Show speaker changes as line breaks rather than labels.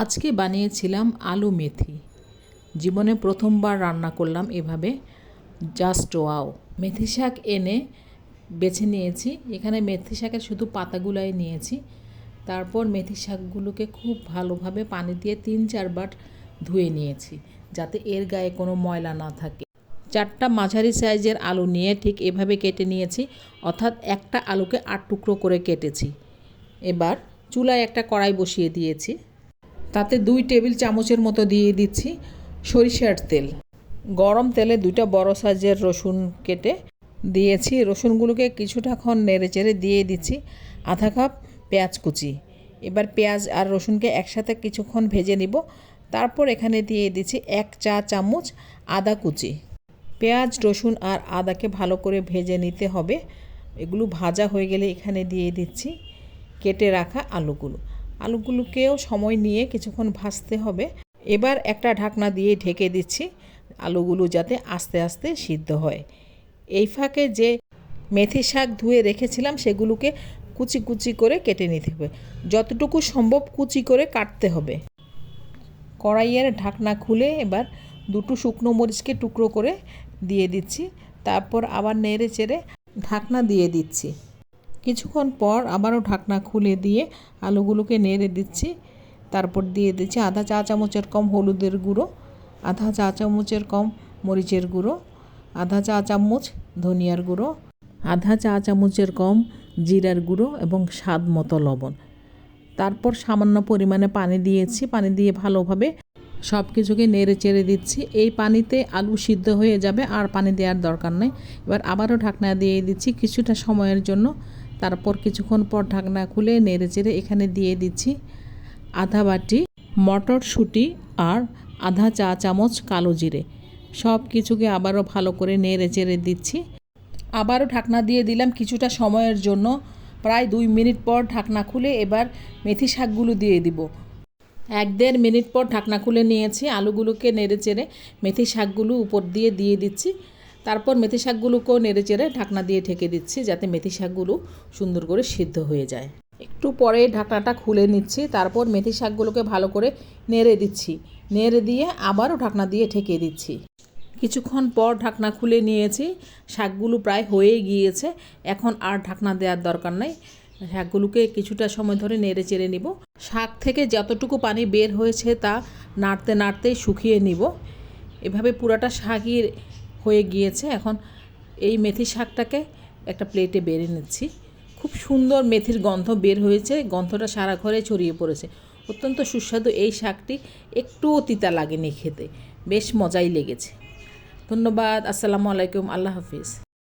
আজকে বানিয়েছিলাম আলু মেথি। জীবনে প্রথমবার রান্না করলাম এভাবে। Just wow. মেথি শাক এনে বেছে নিয়েছি। এখানে মেথি শাকের শুধু পাতাগুলাই নিয়েছি। তারপর মেথি শাকগুলোকে খুব ভালোভাবে পানি দিয়ে তিন চারবার ধুয়ে নিয়েছি, যাতে এর গায়ে কোনো ময়লা না থাকে। চারটা মাঝারি সাইজের আলু নিয়ে ঠিক এভাবে কেটে নিয়েছি, অর্থাৎ একটা আলুকে আট টুকরো করে কেটেছি। এবার চুলায় একটা কড়াই বসিয়ে দিয়েছি। তাতে দুই টেবিল চামচের মতো দিয়ে দিচ্ছি সরিষার তেল। গরম তেলে দুইটা বড় সাইজের রসুন কেটে দিয়েছি। রসুনগুলোকে কিছুটাক্ষণ নেড়ে চেড়ে দিয়ে দিচ্ছি আধা কাপ পেঁয়াজ কুচি। এবার পেঁয়াজ আর রসুনকে একসাথে কিছুক্ষণ ভেজে নিব। তারপর এখানে দিয়ে দিচ্ছি এক চা চামচ আদা কুচি। পেঁয়াজ, রসুন আর আদাকে ভালো করে ভেজে নিতে হবে। এগুলো ভাজা হয়ে গেলে এখানে দিয়ে দিচ্ছি কেটে রাখা আলুগুলো। আলুগুলোকেও সময় নিয়ে কিছুক্ষণ ভাজতে হবে। এবার একটা ঢাকনা দিয়ে ঢেকে দিচ্ছি আলুগুলো যাতে আস্তে আস্তে সিদ্ধ হয়। এই ফাঁকে যে মেথি শাক ধুয়ে রেখেছিলাম সেগুলোকে কুচি কুচি করে কেটে নিতে হবে। যতটুকু সম্ভব কুচি করে কাটতে হবে। কড়াইয়ের ঢাকনা খুলে এবার দুটো শুকনো মরিচকে টুকরো করে দিয়ে দিচ্ছি। তারপর আবার নেড়ে চেড়ে ঢাকনা দিয়ে দিচ্ছি। কিছুক্ষণ পর আবারও ঢাকনা খুলে দিয়ে আলুগুলোকে নেড়ে দিচ্ছি। তারপর দিয়ে দিচ্ছি আধা চা চামচের কম হলুদের গুঁড়ো, আধা চা চামচের কম মরিচের গুঁড়ো, আধা চা চামচ ধনিয়ার গুঁড়ো, আধা চা চামচের কম জিরার গুঁড়ো এবং স্বাদ মতো লবণ। তারপর সামান্য পরিমাণে পানি দিয়েছি, পানি দিয়ে ভালোভাবে সব কিছুকে নেড়ে চেড়ে দিচ্ছি। এই পানিতে আলু সিদ্ধ হয়ে যাবে, আর পানি দেওয়ার দরকার নেই। এবার আবারও ঢাকনা দিয়ে দিচ্ছি কিছুটা সময়ের জন্য। তারপর কিছুক্ষণ পর ঢাকনা খুলে নেড়ে চেড়ে এখানে দিয়ে দিচ্ছি আধা বাটি মটরশুঁটি আর আধা চা চামচ কালো জিরে। সব কিছুকে আবারও ভালো করে নেড়ে চেড়ে দিচ্ছি। আবারও ঢাকনা দিয়ে দিলাম কিছুটা সময়ের জন্য। প্রায় দুই মিনিট পর ঢাকনা খুলে এবার মেথি শাকগুলো দিয়ে দিব। এক দেড় মিনিট পর ঢাকনা খুলে নিয়েছি। আলুগুলোকে নেড়ে চেড়ে মেথি শাকগুলো উপর দিয়ে দিয়ে দিচ্ছি। তারপর মেথি শাকগুলোকেও নেড়ে চেড়ে ঢাকনা দিয়ে ঢেকে দিচ্ছি যাতে মেথি শাকগুলো সুন্দর করে সিদ্ধ হয়ে যায়। একটু পরে ঢাকনাটা খুলে নিচ্ছি, তারপর মেথি শাকগুলোকে ভালো করে নেড়ে দিচ্ছি। নেড়ে দিয়ে আবারও ঢাকনা দিয়ে ঢেকে দিচ্ছি। কিছুক্ষণ পর ঢাকনা খুলে নিয়েছি, শাকগুলো প্রায় হয়ে গিয়েছে। এখন আর ঢাকনা দেওয়ার দরকার নেই। শাকগুলোকে কিছুটা সময় ধরে নেড়ে চেড়ে নিব। শাক থেকে যতটুকু পানি বের হয়েছে তা নাড়তে নাড়তেই শুকিয়ে নিব। এভাবে পুরাটা শাকই হয়ে গিয়েছে। এখন এই মেথি শাকটাকে একটা প্লেটে বেড়ে নিচ্ছি। খুব সুন্দর মেথির গন্ধ বের হয়েছে। গন্ধটা সারা ঘরে ছড়িয়ে পড়েছে। অত্যন্ত সুস্বাদু এই শাকটি। একটুও তিতা লাগেনি খেতে। বেশ মজাই লেগেছে। ধন্যবাদ। আসসালামু আলাইকুম। আল্লাহ হাফিজ।